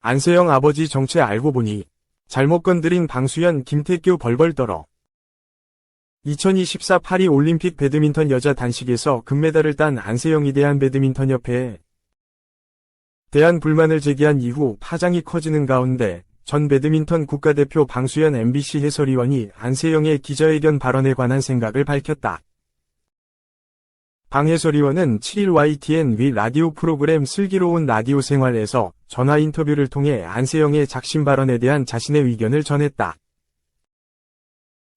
안세영 아버지 정체 알고 보니 잘못 건드린 방수현 김태규 벌벌 떨어. 2024 파리 올림픽 배드민턴 여자 단식에서 금메달을 딴 안세영이 대한 배드민턴 협회에 대한 불만을 제기한 이후 파장이 커지는 가운데 전 배드민턴 국가대표 방수현 MBC 해설위원이 안세영의 기자회견 발언에 관한 생각을 밝혔다. 방 해설위원은 7일 YTN 위 라디오 프로그램 슬기로운 라디오 생활에서 전화 인터뷰를 통해 안세영의 작심 발언에 대한 자신의 의견을 전했다.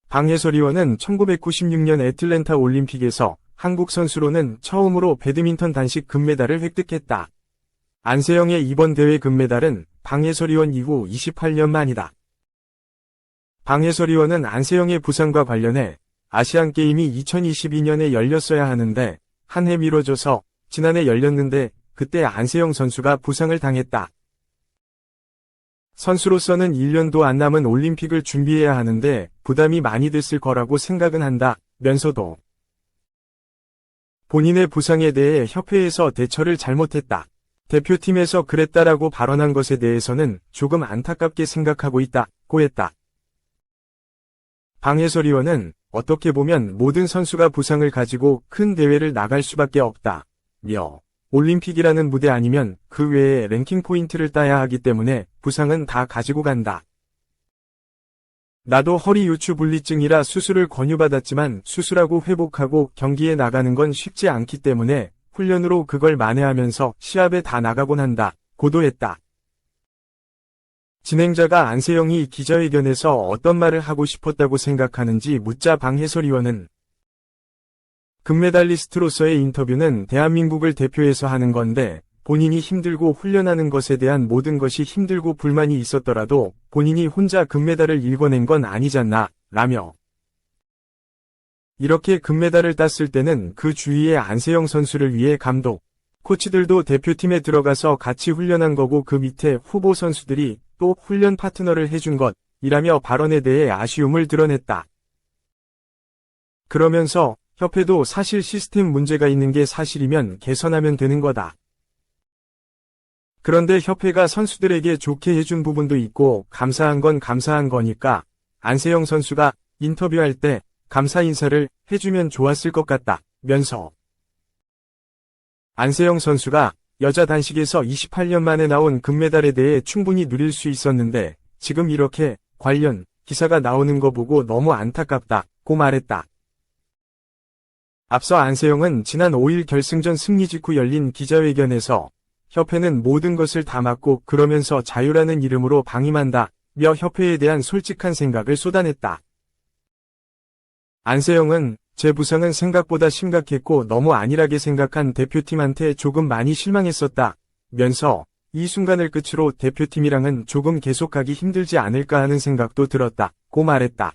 방 해설위원은 1996년 애틀랜타 올림픽에서 한국 선수로는 처음으로 배드민턴 단식 금메달을 획득했다. 안세영의 이번 대회 금메달은 방 해설위원 이후 28년 만이다. 방 해설위원은 안세영의 부상과 관련해 아시안게임이 2022년에 열렸어야 하는데 한 해 미뤄져서 지난해 열렸는데 그때 안세영 선수가 부상을 당했다. 선수로서는 1년도 안 남은 올림픽을 준비해야 하는데 부담이 많이 됐을 거라고 생각은 한다. 면서도 본인의 부상에 대해 협회에서 대처를 잘못했다. 대표팀에서 그랬다라고 발언한 것에 대해서는 조금 안타깝게 생각하고 있다 고 했다. 방 해설위원은 어떻게 보면 모든 선수가 부상을 가지고 큰 대회를 나갈 수밖에 없다. 며 올림픽이라는 무대 아니면 그 외에 랭킹 포인트를 따야 하기 때문에 부상은 다 가지고 간다. 나도 허리 요추 분리증이라 수술을 권유받았지만 수술하고 회복하고 경기에 나가는 건 쉽지 않기 때문에 훈련으로 그걸 만회하면서 시합에 다 나가곤 한다. 고도했다. 진행자가 안세영이 기자회견에서 어떤 말을 하고 싶었다고 생각하는지 묻자 방 해설위원은 금메달리스트로서의 인터뷰는 대한민국을 대표해서 하는 건데 본인이 힘들고 훈련하는 것에 대한 모든 것이 힘들고 불만이 있었더라도 본인이 혼자 금메달을 일궈낸 건 아니잖나 라며 이렇게 금메달을 땄을 때는 그 주위의 안세영 선수를 위해 감독, 코치들도 대표팀에 들어가서 같이 훈련한 거고 그 밑에 후보 선수들이 또 훈련 파트너를 해준 것 이라며 발언에 대해 아쉬움을 드러냈다. 그러면서 협회도 사실 시스템 문제가 있는 게 사실이면 개선하면 되는 거다. 그런데 협회가 선수들에게 좋게 해준 부분도 있고 감사한 건 감사한 거니까 안세영 선수가 인터뷰할 때 감사 인사를 해주면 좋았을 것 같다. 면서 안세영 선수가 여자 단식에서 28년 만에 나온 금메달에 대해 충분히 누릴 수 있었는데 지금 이렇게 관련 기사가 나오는 거 보고 너무 안타깝다고 말했다. 앞서 안세영은 지난 5일 결승전 승리 직후 열린 기자회견에서 협회는 모든 것을 다 맡고 그러면서 자유라는 이름으로 방임한다 며 협회에 대한 솔직한 생각을 쏟아냈다. 안세영은 제 부상은 생각보다 심각했고 너무 안일하게 생각한 대표팀한테 조금 많이 실망했었다. 면서 이 순간을 끝으로 대표팀이랑은 조금 계속하기 힘들지 않을까 하는 생각도 들었다. 고 말했다.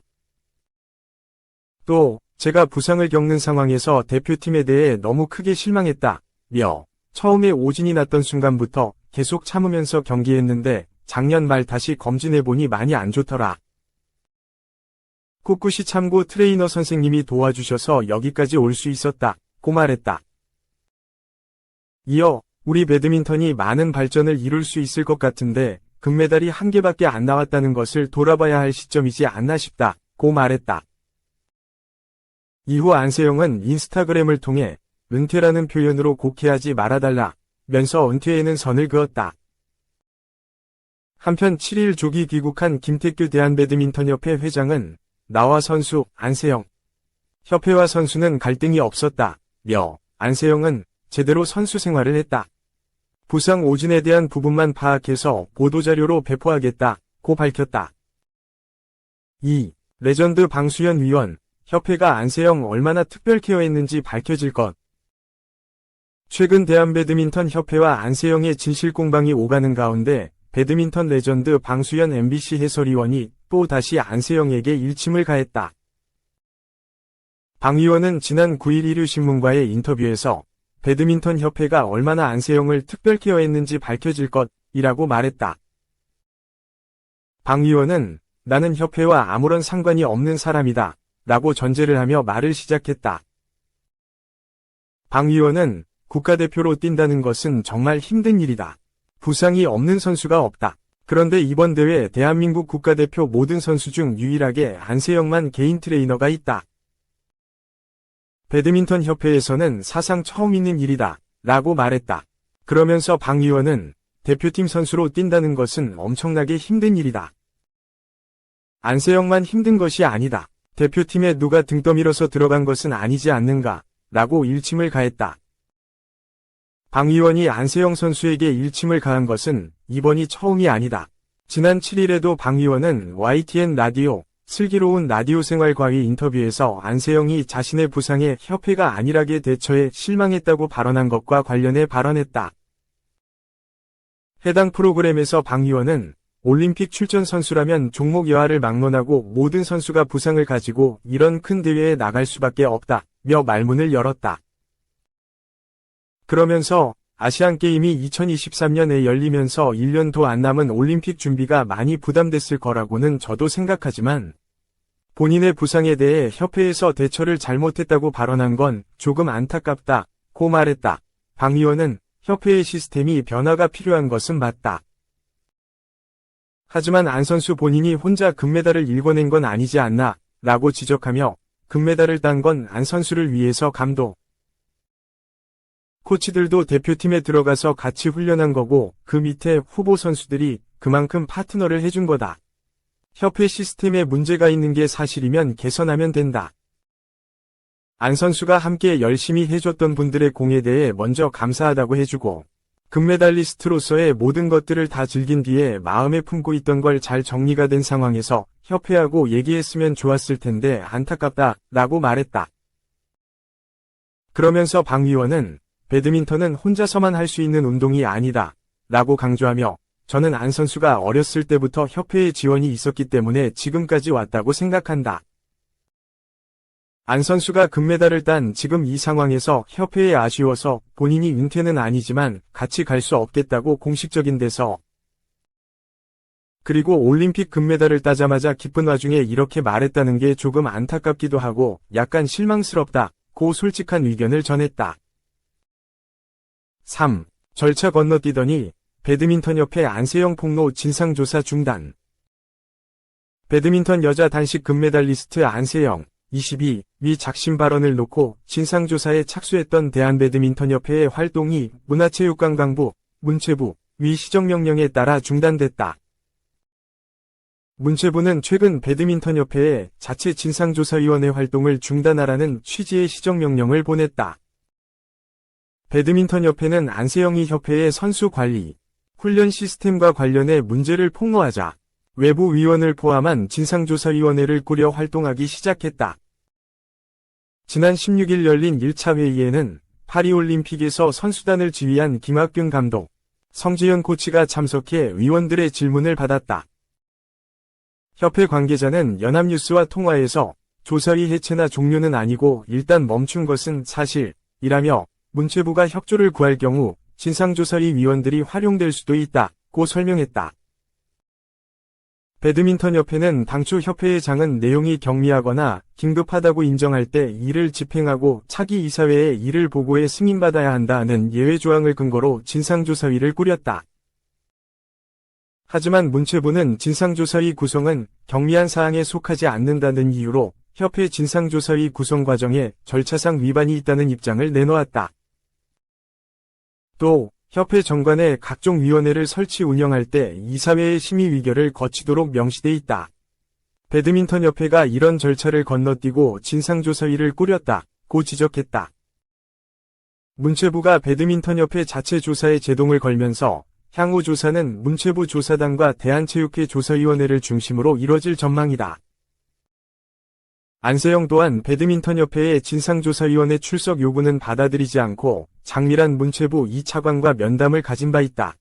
또 제가 부상을 겪는 상황에서 대표팀에 대해 너무 크게 실망했다. 며 처음에 오진이 났던 순간부터 계속 참으면서 경기했는데 작년 말 다시 검진해보니 많이 안 좋더라. 꿋꿋이 참고 트레이너 선생님이 도와주셔서 여기까지 올 수 있었다. 고 말했다. 이어 우리 배드민턴이 많은 발전을 이룰 수 있을 것 같은데 금메달이 한 개밖에 안 나왔다는 것을 돌아봐야 할 시점이지 않나 싶다. 고 말했다. 이후 안세영은 인스타그램을 통해 은퇴라는 표현으로 곡해하지 말아달라 면서 은퇴에는 선을 그었다. 한편 7일 조기 귀국한 김태규 대한배드민턴협회 회장은 나와 선수 안세영 협회와 선수는 갈등이 없었다. 며 안세영은 제대로 선수 생활을 했다. 부상 오진에 대한 부분만 파악해서 보도자료로 배포하겠다. 고 밝혔다. 2. 레전드 방수현 위원 협회가 안세영 얼마나 특별 케어했는지 밝혀질 것. 최근 대한배드민턴 협회와 안세영의 진실 공방이 오가는 가운데 배드민턴 레전드 방수현 MBC 해설위원이 또 다시 안세영에게 일침을 가했다. 방 위원은 지난 9일 일요신문과의 인터뷰에서 배드민턴 협회가 얼마나 안세영을 특별 케어했는지 밝혀질 것이라고 말했다. 방 위원은 나는 협회와 아무런 상관이 없는 사람이다. 라고 전제를 하며 말을 시작했다. 방 위원은 국가대표로 뛴다는 것은 정말 힘든 일이다. 부상이 없는 선수가 없다. 그런데 이번 대회 대한민국 국가대표 모든 선수 중 유일하게 안세영만 개인 트레이너가 있다. 배드민턴 협회에서는 사상 처음 있는 일이다. 라고 말했다. 그러면서 방 의원은 대표팀 선수로 뛴다는 것은 엄청나게 힘든 일이다. 안세영만 힘든 것이 아니다. 대표팀에 누가 등 떠밀어서 들어간 것은 아니지 않는가. 라고 일침을 가했다. 방 의원이 안세영 선수에게 일침을 가한 것은 이번이 처음이 아니다. 지난 7일에도 방 의원은 YTN 라디오, 슬기로운 라디오 생활 과위 인터뷰에서 안세영이 자신의 부상에 협회가 안일하게 대처해 실망했다고 발언한 것과 관련해 발언했다. 해당 프로그램에서 방 의원은 올림픽 출전 선수라면 종목 여하를 막론하고 모든 선수가 부상을 가지고 이런 큰 대회에 나갈 수밖에 없다. 며 말문을 열었다. 그러면서 아시안게임이 2023년에 열리면서 1년도 안 남은 올림픽 준비가 많이 부담됐을 거라고는 저도 생각하지만 본인의 부상에 대해 협회에서 대처를 잘못했다고 발언한 건 조금 안타깝다. 고 말했다. 방 의원은 협회의 시스템이 변화가 필요한 것은 맞다. 하지만 안 선수 본인이 혼자 금메달을 일궈낸 건 아니지 않나 라고 지적하며 금메달을 딴 건 안 선수를 위해서 감독. 코치들도 대표팀에 들어가서 같이 훈련한 거고 그 밑에 후보 선수들이 그만큼 파트너를 해준 거다. 협회 시스템에 문제가 있는 게 사실이면 개선하면 된다. 안 선수가 함께 열심히 해줬던 분들의 공에 대해 먼저 감사하다고 해주고 금메달리스트로서의 모든 것들을 다 즐긴 뒤에 마음에 품고 있던 걸 잘 정리가 된 상황에서 협회하고 얘기했으면 좋았을 텐데 안타깝다 라고 말했다. 그러면서 방 의원은 배드민턴은 혼자서만 할 수 있는 운동이 아니다 라고 강조하며 저는 안 선수가 어렸을 때부터 협회의 지원이 있었기 때문에 지금까지 왔다고 생각한다. 안 선수가 금메달을 딴 지금 이 상황에서 협회에 아쉬워서 본인이 은퇴는 아니지만 같이 갈 수 없겠다고 공식적인 데서 그리고 올림픽 금메달을 따자마자 기쁜 와중에 이렇게 말했다는 게 조금 안타깝기도 하고 약간 실망스럽다. 고 솔직한 의견을 전했다. 3. 절차 건너뛰더니 배드민턴 협회 안세영 폭로 진상조사 중단. 배드민턴 여자 단식 금메달리스트 안세영 22 위 작심 발언을 놓고 진상조사에 착수했던 대한배드민턴협회의 활동이 문화체육관광부, 문체부, 위 시정명령에 따라 중단됐다. 문체부는 최근 배드민턴협회에 자체 진상조사위원회 활동을 중단하라는 취지의 시정명령을 보냈다. 배드민턴협회는 안세영이 협회의 선수 관리, 훈련 시스템과 관련해 문제를 폭로하자 외부 위원을 포함한 진상조사위원회를 꾸려 활동하기 시작했다. 지난 16일 열린 1차 회의에는 파리올림픽에서 선수단을 지휘한 김학균 감독, 성지현 코치가 참석해 위원들의 질문을 받았다. 협회 관계자는 연합뉴스와 통화에서 조사위 해체나 종료는 아니고 일단 멈춘 것은 사실이라며 문체부가 협조를 구할 경우 진상조사위 위원들이 활용될 수도 있다고 설명했다. 배드민턴 협회는 당초 협회의 장은 내용이 경미하거나 긴급하다고 인정할 때 이를 집행하고 차기 이사회에 이를 보고해 승인받아야 한다는 예외 조항을 근거로 진상조사위를 꾸렸다. 하지만 문체부는 진상조사위 구성은 경미한 사항에 속하지 않는다는 이유로 협회 진상조사위 구성 과정에 절차상 위반이 있다는 입장을 내놓았다. 또 협회 정관에 각종 위원회를 설치 운영할 때 이사회의 심의 위결을 거치도록 명시돼 있다. 배드민턴 협회가 이런 절차를 건너뛰고 진상조사위를 꾸렸다 고 지적했다. 문체부가 배드민턴 협회 자체 조사에 제동을 걸면서 향후 조사는 문체부 조사단과 대한체육회 조사위원회를 중심으로 이뤄질 전망이다. 안세영 또한 배드민턴 협회의 진상조사위원회 출석 요구는 받아들이지 않고 장미란 문체부 2차관과 면담을 가진 바 있다.